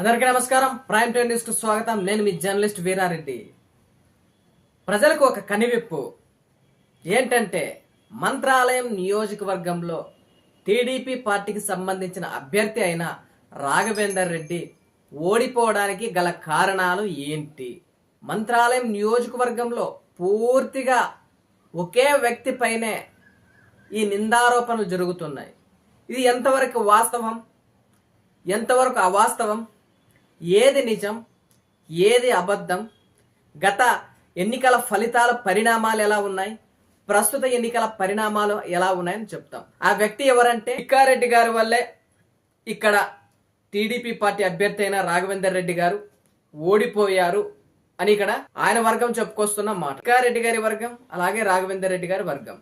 అందరికీ నమస్కారం. Prime time న్యూస్కు స్వాగతం. నేను మీ జర్నలిస్ట్ వీరారెడ్డి. ప్రజలకు ఒక కనివిప్పు. ఏంటంటే మంత్రాలయం నియోజకవర్గంలో టీడీపీ పార్టీకి సంబంధించిన అభ్యర్థి అయిన రాఘవేందర్ రెడ్డి ఓడిపోవడానికి గల కారణాలు ఏంటి? మంత్రాలయం నియోజకవర్గంలో పూర్తిగా ఒకే వ్యక్తి పైనే ఈ నిందారోపణలు జరుగుతున్నాయి. ఇది ఎంతవరకు వాస్తవం? ఎంతవరకు అవాస్తవం? ఏది నిజం ఏది అబద్ధం గత ఎన్నికల ఫలితాల పరిణామాలు ఎలా ఉన్నాయి ప్రస్తుత ఎన్నికల పరిణామాలు ఎలా ఉన్నాయని చెప్తాం. ఆ వ్యక్తి ఎవరంటే ఇక్కారెడ్డి గారి వల్లే ఇక్కడ టీడీపీ పార్టీ అభ్యర్థి అయిన రాఘవేందర్ రెడ్డి గారు ఓడిపోయారు అని ఇక్కడ ఆయన వర్గం చెప్పుకొస్తున్న మాట. ఇక్కారెడ్డి గారి వర్గం అలాగే రాఘవేందర్ రెడ్డి గారి వర్గం.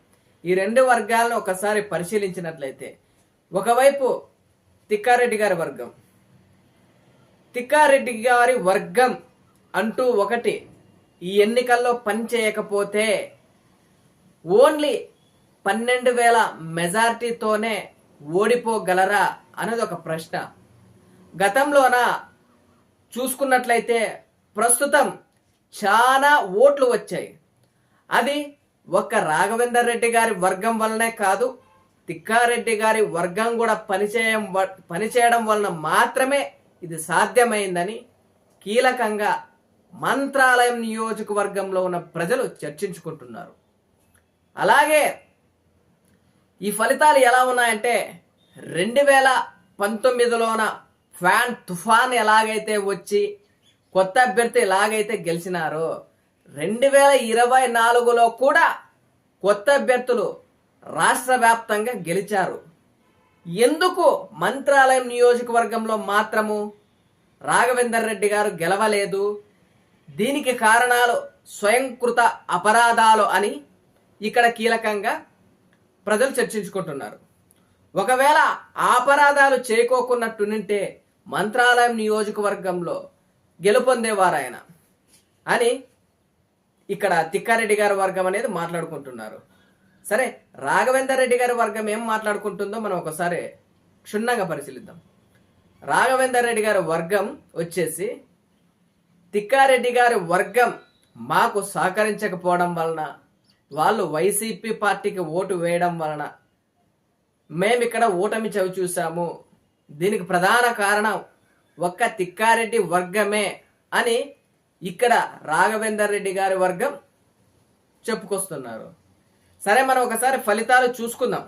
ఈ రెండు వర్గాలను ఒకసారి పరిశీలించినట్లయితే ఒకవైపు తిక్కారెడ్డి గారి వర్గం తిక్కారెడ్డి గారి వర్గం అంటూ ఒకటి. ఈ ఎన్నికల్లో పనిచేయకపోతే ఓన్లీ పన్నెండు వేల మెజార్టీతోనే ఓడిపోగలరా అనేది ఒక ప్రశ్న. గతంలోన? చూసుకున్నట్లయితే ప్రస్తుతం చాలా ఓట్లు వచ్చాయి. అది ఒక్క రాఘవేందర్ రెడ్డి గారి వర్గం వల్లనే కాదు తిక్కారెడ్డి గారి వర్గం కూడా పనిచేయం వ- పనిచేయడం వలన మాత్రమే ఇది సాధ్యమైందని కీలకంగా మంత్రాలయం నియోజకవర్గంలో ఉన్న ప్రజలు చర్చించుకుంటున్నారు. అలాగే ఈ ఫలితాలు ఎలా ఉన్నాయంటే రెండు వేల పంతొమ్మిదిలోన ఫ్యాన్ తుఫాన్ ఎలాగైతే వచ్చి కొత్త అభ్యర్థి ఎలాగైతే గెలిచినారో రెండు వేల ఇరవై నాలుగులో కూడా కొత్త అభ్యర్థులు రాష్ట్ర వ్యాప్తంగా గెలిచారు. ఎందుకు మంత్రాలయం నియోజకవర్గంలో మాత్రము రాఘవేందర్ రెడ్డి గారు గెలవలేదు? దీనికి కారణాలు స్వయంకృత అపరాధాలు అని ఇక్కడ కీలకంగా ప్రజలు చర్చించుకుంటున్నారు. ఒకవేళ అపరాధాలు చేయకోకున్నట్టుంటే మంత్రాలయం నియోజకవర్గంలో గెలుపొందేవారు ఆయన అని ఇక్కడ తిక్కారెడ్డి గారి వర్గం అనేది మాట్లాడుకుంటున్నారు. సరే రాఘవేందర్ రెడ్డి గారి వర్గం ఏం మాట్లాడుకుంటుందో మనం ఒకసారి క్షుణ్ణంగా పరిశీలిద్దాం. రాఘవేందర్ రెడ్డి గారి వర్గం వచ్చేసి తిక్కారెడ్డి గారి వర్గం మాకు సహకరించకపోవడం వలన వాళ్ళు వైసీపీ పార్టీకి ఓటు వేయడం వలన మేము ఇక్కడ ఓటమి చవి చూసాము దీనికి ప్రధాన కారణం ఒక్క తిక్కారెడ్డి వర్గమే అని ఇక్కడ రాఘవేందర్ రెడ్డి గారి వర్గం చెప్పుకొస్తున్నారు. సరే మనం ఒకసారి ఫలితాలు చూసుకుందాం.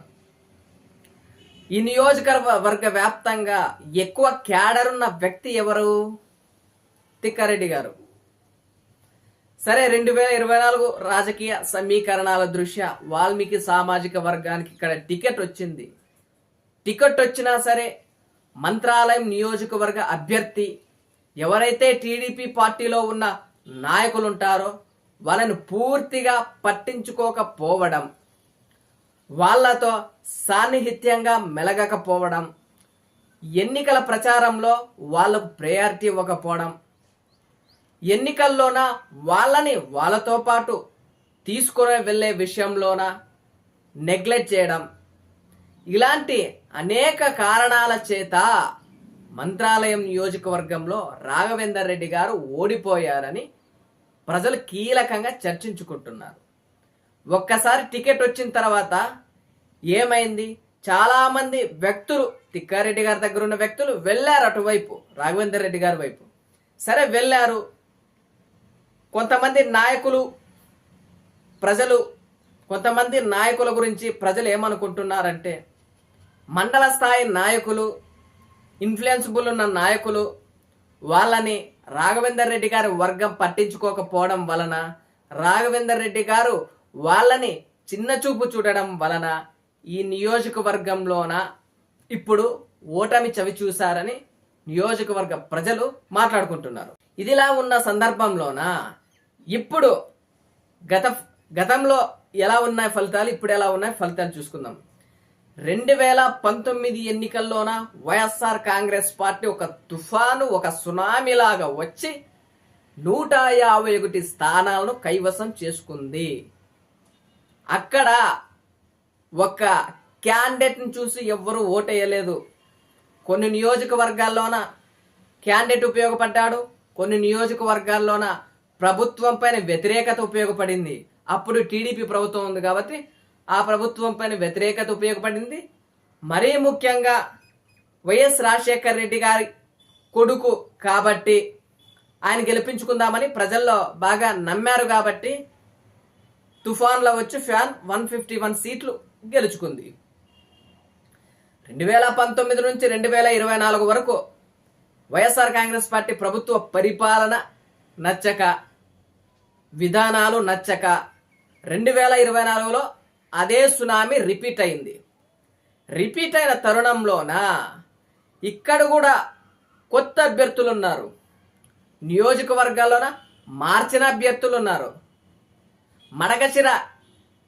ఈ నియోజకవర్గ వ్యాప్తంగా ఎక్కువ క్యాడర్ ఉన్న వ్యక్తి ఎవరు? తిక్కారెడ్డి గారు. సరే రెండు వేల ఇరవై నాలుగు రాజకీయ సమీకరణాల దృష్ట్యా వాల్మీకి సామాజిక వర్గానికి ఇక్కడ టికెట్ వచ్చింది. టికెట్ వచ్చినా సరే మంత్రాలయం నియోజకవర్గ అభ్యర్థి ఎవరైతే టీడీపీ పార్టీలో ఉన్న నాయకులుంటారో వాళ్ళని పూర్తిగా పట్టించుకోకపోవడం వాళ్ళతో సాన్నిహిత్యంగా మెలగకపోవడం ఎన్నికల ప్రచారంలో వాళ్ళకు ప్రయారిటీ ఇవ్వకపోవడం ఎన్నికల్లోన వాళ్ళని వాళ్ళతో పాటు తీసుకొని వెళ్ళే విషయంలోన నెగ్లెక్ట్ చేయడం. ఇలాంటి అనేక కారణాల చేత మంత్రాలయం నియోజకవర్గంలో రాఘవేందర్ రెడ్డి గారు ఓడిపోయారని ప్రజలు కీలకంగా చర్చించుకుంటున్నారు. ఒక్కసారి టికెట్ వచ్చిన తర్వాత ఏమైంది? చాలామంది వ్యక్తులు తిక్కారెడ్డి గారి దగ్గర ఉన్న వ్యక్తులు వెళ్ళారు అటువైపు రాఘవేందర్ రెడ్డి గారి వైపు. సరే వెళ్ళారు. కొంతమంది నాయకులు ప్రజలు కొంతమంది నాయకుల గురించి ప్రజలు ఏమనుకుంటున్నారంటే మండల స్థాయి నాయకులు ఇన్ఫ్లుయెన్సిబుల్ ఉన్న నాయకులు వాళ్ళని రాఘవేందర్ రెడ్డి గారి వర్గం పట్టించుకోకపోవడం వలన రాఘవేందర్ రెడ్డి గారు వాళ్ళని చిన్న చూపు చూడడం వలన ఈ నియోజకవర్గంలోన ఇప్పుడు ఓటమి చవి చూశారని నియోజకవర్గ ప్రజలు మాట్లాడుకుంటున్నారు. ఇదిలా ఉన్న సందర్భంలోన ఇప్పుడు గత గతంలో ఎలా ఉన్నాయి ఫలితాలు ఇప్పుడు ఎలా ఉన్నాయి ఫలితాలు చూసుకుందాం. రెండు వేల పంతొమ్మిది ఎన్నికల్లోన వైఎస్ఆర్ కాంగ్రెస్ పార్టీ ఒక తుఫాను ఒక సునామీలాగా వచ్చి నూట యాభై ఒకటి స్థానాలను కైవసం చేసుకుంది. అక్కడ ఒక క్యాండిడేట్ని చూసి ఎవ్వరూ ఓటేయలేదు. కొన్ని నియోజకవర్గాల్లోన క్యాండిడేట్ ఉపయోగపడ్డాడు కొన్ని నియోజకవర్గాల్లోన ప్రభుత్వం పైన వ్యతిరేకత ఉపయోగపడింది. అప్పుడు టీడీపీ ప్రభుత్వం ఉంది కాబట్టి ఆ ప్రభుత్వం పైన వ్యతిరేకత ఉపయోగపడింది. మరీ ముఖ్యంగా వైఎస్ రాజశేఖర్ రెడ్డి గారి కొడుకు కాబట్టి ఆయన గెలిపించుకుందామని ప్రజల్లో బాగా నమ్మారు కాబట్టి తుఫాన్లో వచ్చి ఫ్యాన్ వన్ ఫిఫ్టీ వన్ సీట్లు గెలుచుకుంది. రెండు వేల పంతొమ్మిది నుంచి రెండు వేల ఇరవై నాలుగు వరకు వైఎస్ఆర్ కాంగ్రెస్ పార్టీ ప్రభుత్వ పరిపాలన నచ్చక విధానాలు నచ్చక రెండు వేల ఇరవై నాలుగులో అదే సునామీ రిపీట్ అయింది. రిపీట్ అయిన తరుణంలోన ఇక్కడ కూడా కొత్త అభ్యర్థులు ఉన్నారు నియోజకవర్గాల్లోన మార్చిన అభ్యర్థులు ఉన్నారు మడగచిర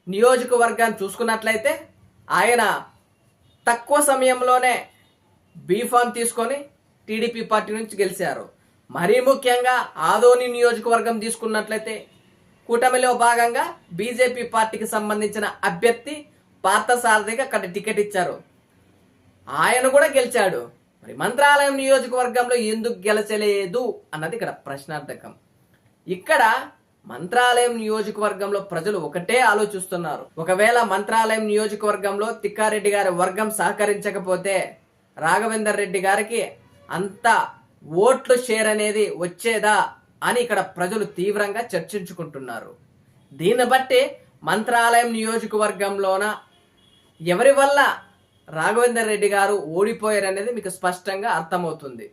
నియోజకవర్గాన్ని చూసుకున్నట్లయితే ఆయన తక్కువ సమయంలోనే బీఫామ్ తీసుకొని టీడీపీ పార్టీ నుంచి గెలిచారు. మరీ ముఖ్యంగా ఆదోని నియోజకవర్గం తీసుకున్నట్లయితే కూటమిలో భాగంగా బీజేపీ పార్టీకి సంబంధించిన అభ్యర్థి పార్థసారథికి అక్కడ టికెట్ ఇచ్చారు. ఆయన కూడా గెలిచాడు. మరి మంత్రాలయం నియోజకవర్గంలో ఎందుకు గెలచలేదు అన్నది ఇక్కడ ప్రశ్నార్థకం. ఇక్కడ మంత్రాలయం నియోజకవర్గంలో ప్రజలు ఒకటే ఆలోచిస్తున్నారు. ఒకవేళ మంత్రాలయం నియోజకవర్గంలో తిక్కారెడ్డి గారి వర్గం సహకరించకపోతే రాఘవేందర్ రెడ్డి గారికి అంత ఓట్లు షేర్ అనేది వచ్చేదా? అని ఇక్కడ ప్రజలు తీవ్రంగా చర్చించుకుంటున్నారు. దీన్ని బట్టి మంత్రాలయం నియోజకవర్గంలోన ఎవరి వల్ల రాఘవేందర్ రెడ్డి గారు ఓడిపోయారనేది మీకు స్పష్టంగా అర్థమవుతుంది.